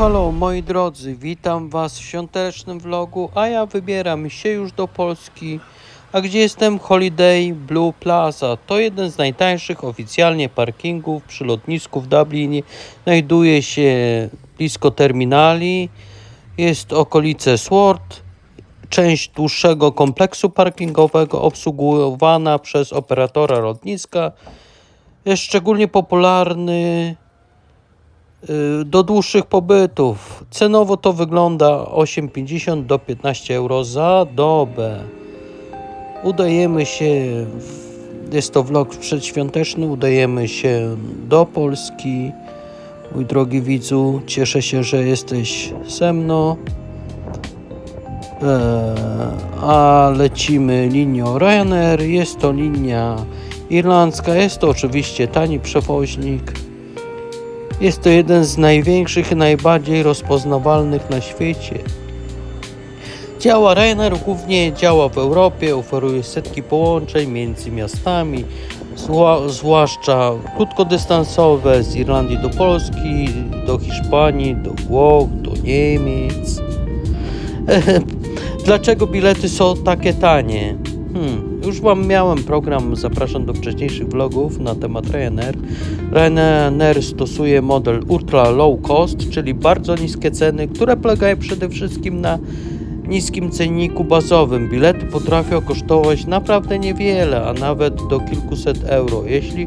halo moi drodzy, witam was w świątecznym vlogu, a ja wybieram się już do Polski. A gdzie jestem? Holiday Blue Plaza. To jeden z najtańszych oficjalnie parkingów przy lotnisku w Dublinie. Znajduje się blisko terminali. Jest okolice Sword. Część dłuższego kompleksu parkingowego obsługiwana przez operatora lotniska. Jest szczególnie popularny do dłuższych pobytów. Cenowo to wygląda 8,50 do 15 euro za dobę. Udajemy się, jest to vlog przedświąteczny, udajemy się do Polski. Mój drogi widzu, cieszę się, że jesteś ze mną. Eee, a lecimy linią Ryanair. Jest to linia irlandzka, jest to oczywiście tani przewoźnik. Jest to jeden z największych i najbardziej rozpoznawalnych na świecie. Działa Ryanair głównie działa w Europie, oferuje setki połączeń między miastami, zwłaszcza krótkodystansowe z Irlandii do Polski, do Hiszpanii, do Włoch, do Niemiec. Dlaczego bilety są takie tanie? Hmm, już wam miałem program, zapraszam do wcześniejszych vlogów na temat Ryanair. Ryanair stosuje model ultra low cost, czyli bardzo niskie ceny, które polegają przede wszystkim na niskim cenniku bazowym. Bilety potrafią kosztować naprawdę niewiele, a nawet do kilkuset euro. Jeśli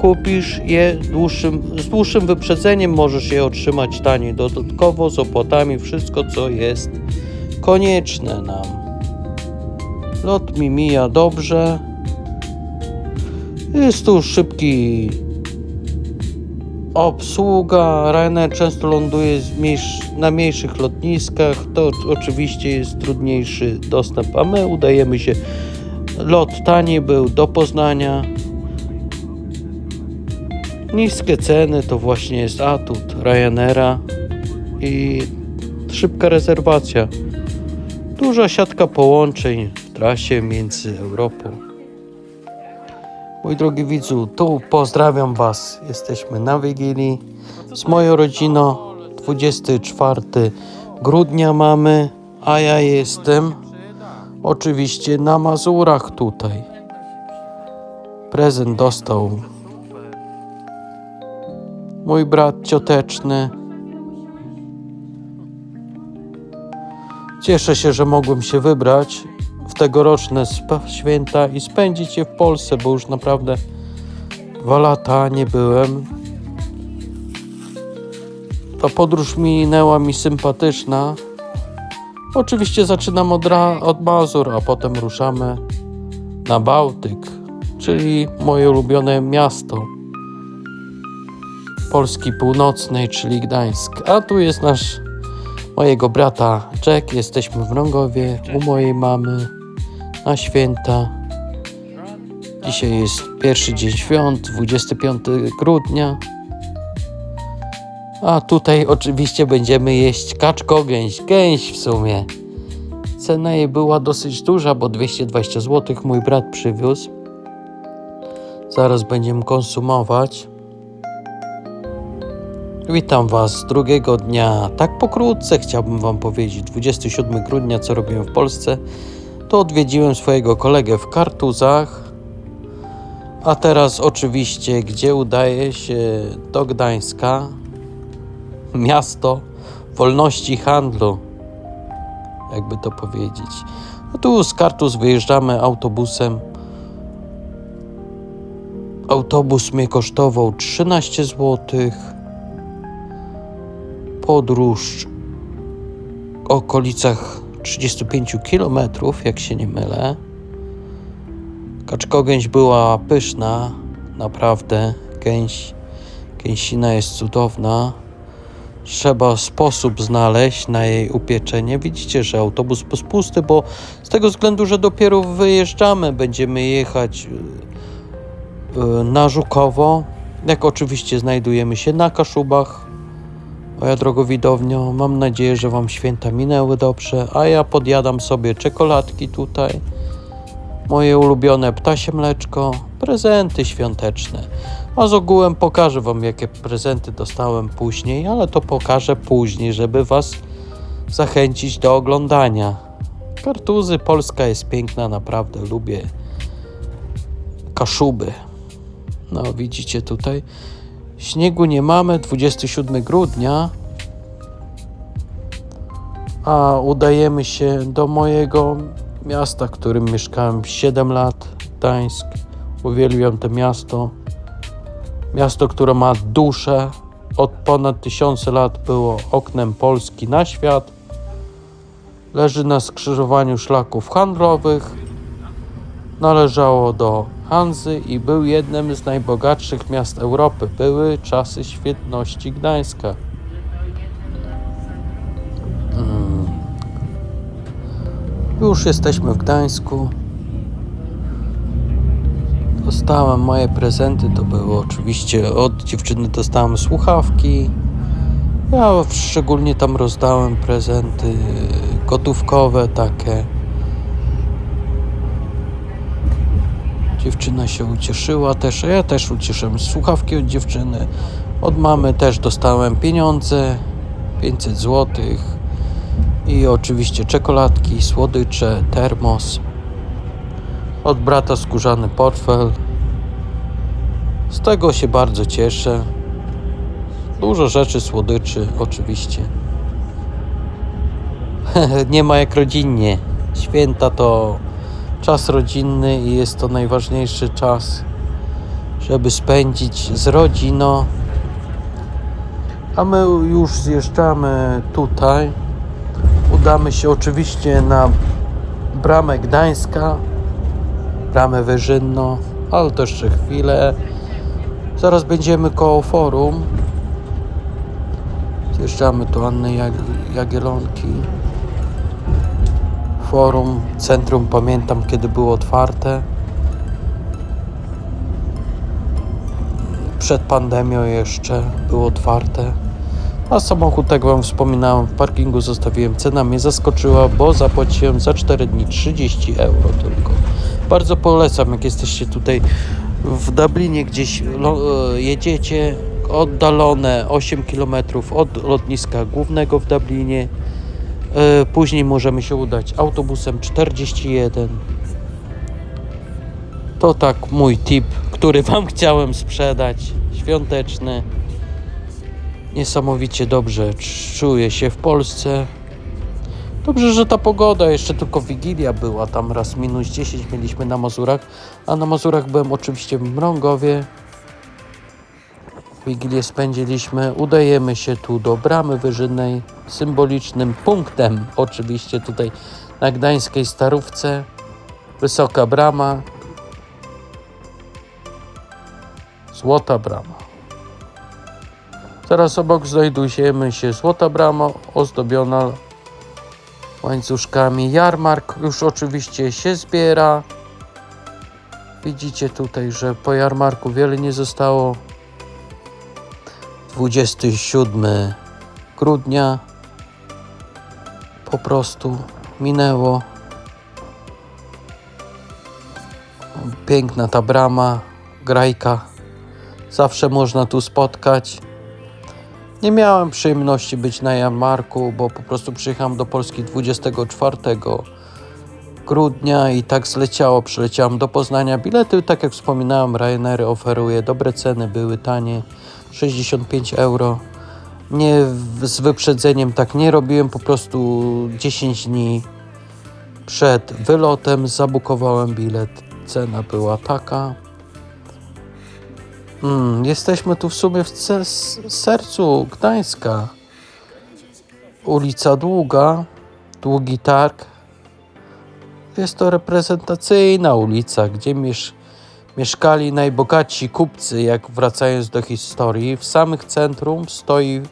kupisz je dłuższym, z dłuższym wyprzedzeniem, możesz je otrzymać taniej. Dodatkowo z opłatami wszystko, co jest konieczne nam. Lot mi mija dobrze. Jest tu szybki obsługa. Ryanair często ląduje na mniejszych lotniskach. To oczywiście jest trudniejszy dostęp, a my udajemy się. Lot tani był do Poznania. Niskie ceny to właśnie jest atut Ryanaira i szybka rezerwacja. Duża siatka połączeń trasie między Europą. Mój drogi widzu, tu pozdrawiam Was. Jesteśmy na Wigilii z moją rodziną. 24 grudnia mamy, a ja jestem oczywiście na Mazurach tutaj. Prezent dostał mój brat cioteczny. Cieszę się, że mogłem się wybrać tegoroczne święta i spędzić je w Polsce, bo już naprawdę dwa lata nie byłem. Ta podróż minęła mi sympatyczna. Oczywiście zaczynam od, od Mazur, a potem ruszamy na Bałtyk, czyli moje ulubione miasto Polski Północnej, czyli Gdańsk. A tu jest nasz mojego brata Jack. Jesteśmy w Rągowie u mojej mamy na święta. Dzisiaj jest pierwszy dzień świąt, 25 grudnia. A tutaj oczywiście będziemy jeść kaczko gęś, gęś w sumie. Cena jej była dosyć duża, bo 220 zł mój brat przywiózł. Zaraz będziemy konsumować. Witam Was drugiego dnia. Tak pokrótce chciałbym Wam powiedzieć. 27 grudnia, co robiłem w Polsce, to odwiedziłem swojego kolegę w Kartuzach. A teraz oczywiście, gdzie udaje się do Gdańska, miasto wolności handlu, jakby to powiedzieć. No tu z Kartuz wyjeżdżamy autobusem. Autobus mnie kosztował 13 złotych podróż w okolicach 35 km, jak się nie mylę. Kaczkogęś była pyszna, naprawdę. Gęś, gęsina jest cudowna. Trzeba sposób znaleźć na jej upieczenie. Widzicie, że autobus jest pusty, bo z tego względu, że dopiero wyjeżdżamy, będziemy jechać y, y, na Żukowo. Jak oczywiście znajdujemy się na Kaszubach, Moja drogo widownio, mam nadzieję, że Wam święta minęły dobrze, a ja podjadam sobie czekoladki tutaj. moje ulubione ptasie mleczko, prezenty świąteczne. A z ogółem pokażę Wam, jakie prezenty dostałem później, ale to pokażę później, żeby Was zachęcić do oglądania. Kartuzy, Polska jest piękna, naprawdę lubię Kaszuby. No, widzicie tutaj. Śniegu nie mamy, 27 grudnia, a udajemy się do mojego miasta, w którym mieszkałem 7 lat, Gdańsk. Uwielbiam to miasto. Miasto, które ma duszę. Od ponad tysiące lat było oknem Polski na świat. Leży na skrzyżowaniu szlaków handlowych. Należało do Hanzy i był jednym z najbogatszych miast Europy. Były czasy świetności Gdańska. Mm. Już jesteśmy w Gdańsku. Dostałem moje prezenty, to było oczywiście od dziewczyny dostałem słuchawki. Ja szczególnie tam rozdałem prezenty gotówkowe takie. Dziewczyna się ucieszyła też, a ja też ucieszyłem. Słuchawki od dziewczyny. Od mamy też dostałem pieniądze, 500 zł i oczywiście czekoladki, słodycze, termos. Od brata skórzany portfel. Z tego się bardzo cieszę. Dużo rzeczy, słodyczy, oczywiście. Nie ma jak rodzinnie. Święta to czas rodzinny i jest to najważniejszy czas, żeby spędzić z rodziną. A my już zjeżdżamy tutaj. Udamy się oczywiście na bramę Gdańska, bramę Wyżynno, ale to jeszcze chwilę. Zaraz będziemy koło forum. Zjeżdżamy tu Anny Jag Jagielonki. Forum, centrum, pamiętam kiedy było otwarte. Przed pandemią jeszcze było otwarte. A samochód, tak Wam wspominałem, w parkingu zostawiłem. Cena mnie zaskoczyła, bo zapłaciłem za 4 dni 30 euro tylko. Bardzo polecam, jak jesteście tutaj w Dublinie gdzieś e, jedziecie oddalone 8 km od lotniska głównego w Dublinie. E, Później możemy się udać autobusem 41. To tak mój tip, który Wam chciałem sprzedać. Świąteczny. Niesamowicie dobrze czuję się w Polsce. Dobrze, że ta pogoda, jeszcze tylko Wigilia była, tam raz minus 10 mieliśmy na Mazurach, a na Mazurach byłem oczywiście w Mrągowie. Wigilię spędziliśmy, udajemy się tu do Bramy Wyżynnej, symbolicznym punktem oczywiście tutaj na gdańskiej Starówce. Wysoka brama, Złota Brama. Zaraz obok znajdujemy się Złota Brama ozdobiona łańcuszkami. Jarmark już oczywiście się zbiera. Widzicie tutaj, że po jarmarku wiele nie zostało. 27 grudnia po prostu minęło. Piękna ta brama, grajka. Zawsze można tu spotkać. Nie miałem przyjemności być na jarmarku, bo po prostu przyjechałem do Polski 24 grudnia i tak zleciało. Przyleciałem do Poznania. Bilety, tak jak wspominałem, Ryanair oferuje dobre ceny, były tanie 65 euro. Nie z wyprzedzeniem tak nie robiłem, po prostu 10 dni przed wylotem zabukowałem bilet. Cena była taka. Mm, jesteśmy tu w sumie w sercu Gdańska. Ulica Długa, Długi Targ. Jest to reprezentacyjna ulica, gdzie miesz mieszkali najbogatsi kupcy, jak wracając do historii. W samych centrum stoi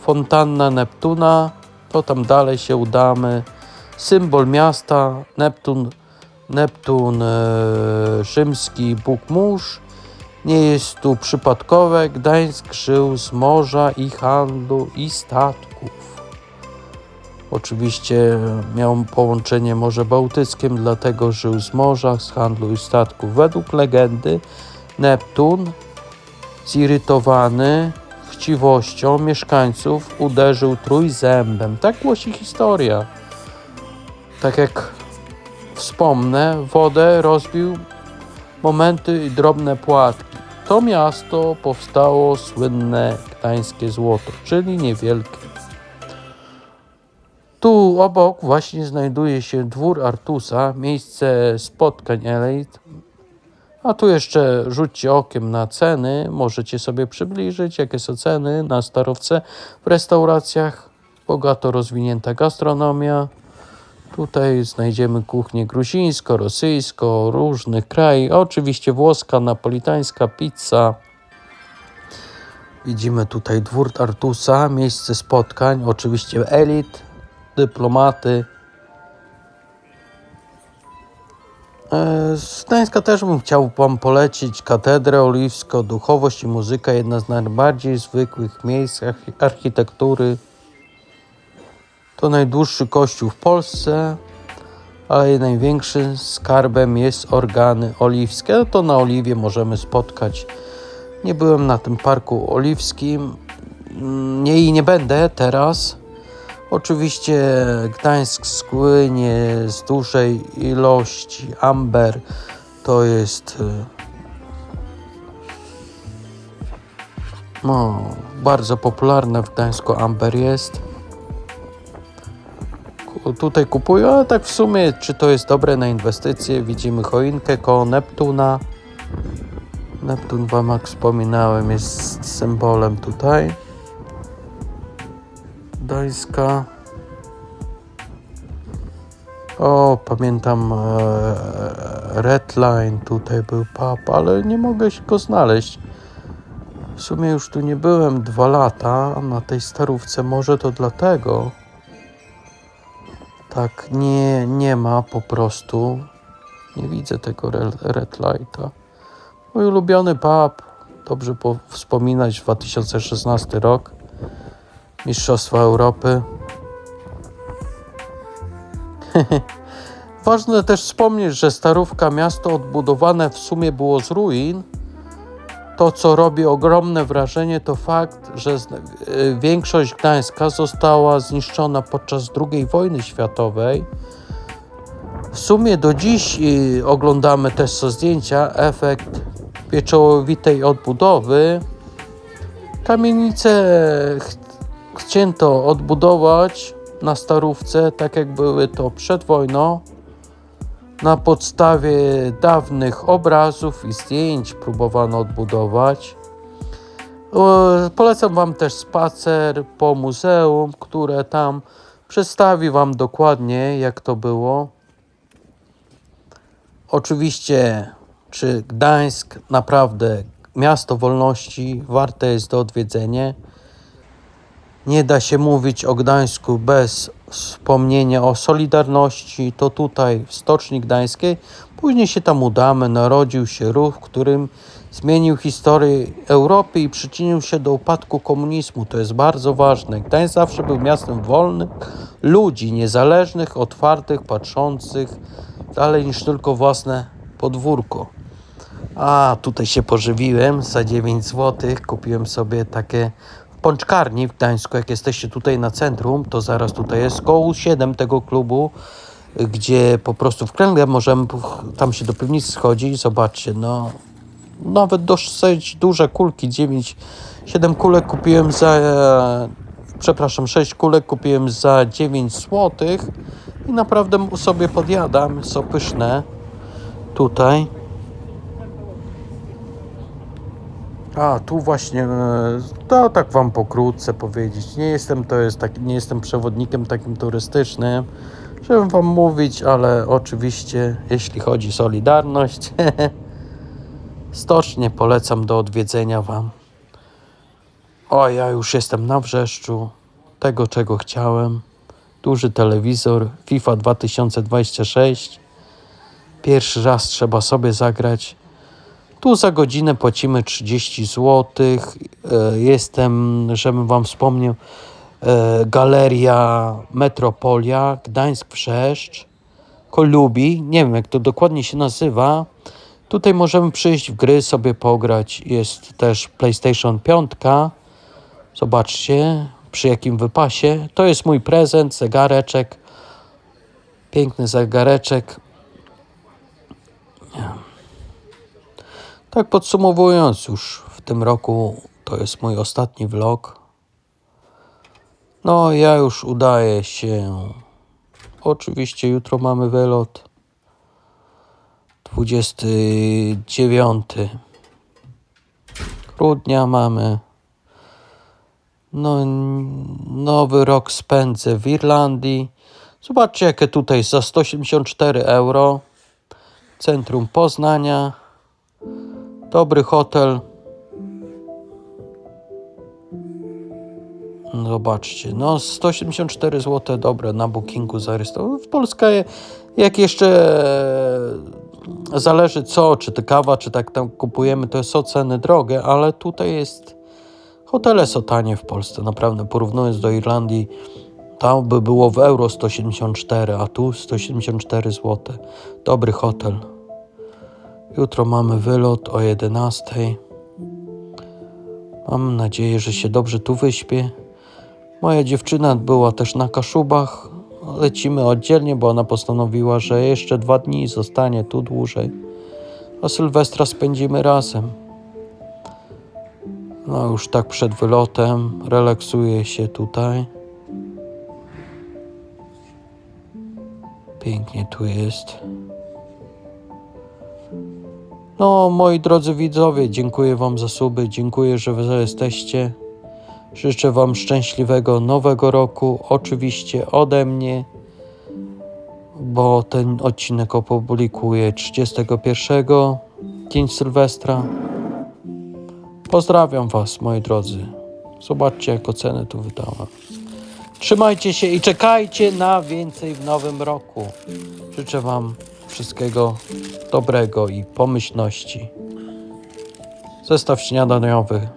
fontanna Neptuna. To tam dalej się udamy. Symbol miasta, Neptun, Neptun e, rzymski, Bóg mórz. Nie jest tu przypadkowe. Gdańsk żył z morza i handlu i statków. Oczywiście miał połączenie Morze Bałtyckiem, dlatego żył z morza, z handlu i statków. Według legendy Neptun, zirytowany chciwością mieszkańców, uderzył trójzębem. Tak głosi historia. Tak jak wspomnę, wodę rozbił momenty i drobne płatki. To miasto powstało słynne gdańskie złoto, czyli niewielkie. Tu obok właśnie znajduje się dwór Artusa, miejsce spotkań elit. A tu jeszcze rzućcie okiem na ceny. Możecie sobie przybliżyć, jakie są ceny na starowce w restauracjach. Bogato rozwinięta gastronomia. Tutaj znajdziemy kuchnię gruzińsko, rosyjsko, różnych krajów. Oczywiście włoska, napolitańska, pizza. Widzimy tutaj dwór Artusa, miejsce spotkań, oczywiście elit, dyplomaty. E, Z Gdańska też bym chciał Wam polecić katedrę oliwską, duchowość i muzyka, jedna z najbardziej zwykłych miejsc archi- architektury. To najdłuższy kościół w Polsce, ale największym skarbem jest organy oliwskie. No to na Oliwie możemy spotkać. Nie byłem na tym parku oliwskim. Mm, Nie i nie będę teraz. Oczywiście Gdańsk słynie z dużej ilości amber. To jest y, no, bardzo popularne w Gdańsku amber jest. Tutaj kupuję, ale tak w sumie, czy to jest dobre na inwestycje? Widzimy choinkę koło Neptuna. Neptun wam jak wspominałem jest symbolem tutaj. Gdańska. O, pamiętam e, Redline, tutaj był pub, ale nie mogę się go znaleźć. W sumie już tu nie byłem dwa lata na tej starówce, może to dlatego. Tak, nie, nie ma po prostu. Nie widzę tego re- Red Lighta. Mój ulubiony pub, dobrze po- wspominać, 2016 rok. Mistrzostwa Europy. Ważne też wspomnieć, że Starówka miasto odbudowane w sumie było z ruin. To, co robi ogromne wrażenie, to fakt, że y, większość Gdańska została zniszczona podczas II wojny światowej. W sumie do dziś y, oglądamy też co zdjęcia, efekt pieczołowitej odbudowy. Kamienicę ch- chcięto odbudować na Starówce, tak jak były to przed wojną. Na podstawie dawnych obrazów i zdjęć próbowano odbudować. Polecam Wam też spacer po muzeum, które tam przedstawi Wam dokładnie, jak to było. Oczywiście, czy Gdańsk naprawdę miasto wolności warte jest do odwiedzenia. Nie da się mówić o Gdańsku bez wspomnienia o Solidarności. To tutaj w Stoczni Gdańskiej. Później się tam udamy. Narodził się ruch, którym zmienił historię Europy i przyczynił się do upadku komunizmu. To jest bardzo ważne. Gdańsk zawsze był miastem wolnych, ludzi niezależnych, otwartych, patrzących dalej niż tylko własne podwórko. A tutaj się pożywiłem za 9 zł. Kupiłem sobie takie pączkarni w Gdańsku. Jak jesteście tutaj na centrum, to zaraz tutaj jest koło 7 tego klubu, gdzie po prostu w kręgle możemy tam się do piwnicy schodzić. Zobaczcie, no nawet dosyć duże kulki, 9, 7 kulek kupiłem za, e, przepraszam, 6 kulek kupiłem za 9 zł i naprawdę sobie podjadam, są pyszne tutaj. A, tu właśnie, e, to tak wam pokrótce powiedzieć. Nie jestem, to jest tak, nie jestem przewodnikiem takim turystycznym, żeby wam mówić, ale oczywiście, jeśli chodzi o Solidarność, stocznie polecam do odwiedzenia wam. O, ja już jestem na wrzeszczu tego, czego chciałem. Duży telewizor, FIFA 2026. Pierwszy raz trzeba sobie zagrać. Tu za godzinę płacimy 30 zł. Jestem, żebym Wam wspomniał, e, Galeria Metropolia, Gdańsk Wrzeszcz, Kolubi, nie wiem jak to dokładnie się nazywa. Tutaj możemy przyjść w gry, sobie pograć. Jest też PlayStation 5. Zobaczcie, przy jakim wypasie. To jest mój prezent, zegareczek. Piękny zegareczek. Tak podsumowując, już w tym roku to jest mój ostatni vlog. No, ja już udaję się. Oczywiście jutro mamy wylot. 29 grudnia mamy. No, nowy rok spędzę w Irlandii. Zobaczcie, jakie tutaj za 184 euro. Centrum Poznania. Dobry hotel. Zobaczcie, no 174 zł, dobre, na bookingu zarejestrowane. W Polsce, jak jeszcze e, zależy co, czy to kawa, czy tak tam kupujemy, to są ceny drogie, ale tutaj jest, hotele są tanie w Polsce, naprawdę, porównując do Irlandii, tam by było w euro 174, a tu 174 zł. Dobry hotel. Jutro mamy wylot o 11. Mam nadzieję, że się dobrze tu wyśpię. Moja dziewczyna była też na Kaszubach. Lecimy oddzielnie, bo ona postanowiła, że jeszcze dwa dni zostanie tu dłużej. A Sylwestra spędzimy razem. No już tak przed wylotem relaksuję się tutaj. Pięknie tu jest. No, moi drodzy widzowie, dziękuję Wam za suby, dziękuję, że Wy jesteście. Życzę Wam szczęśliwego nowego roku, oczywiście ode mnie, bo ten odcinek opublikuję 31, dzień Sylwestra. Pozdrawiam Was, moi drodzy. Zobaczcie, jak ocenę tu wydałem. Trzymajcie się i czekajcie na więcej w nowym roku. Życzę Wam wszystkiego dobrego i pomyślności. Zestaw śniadaniowy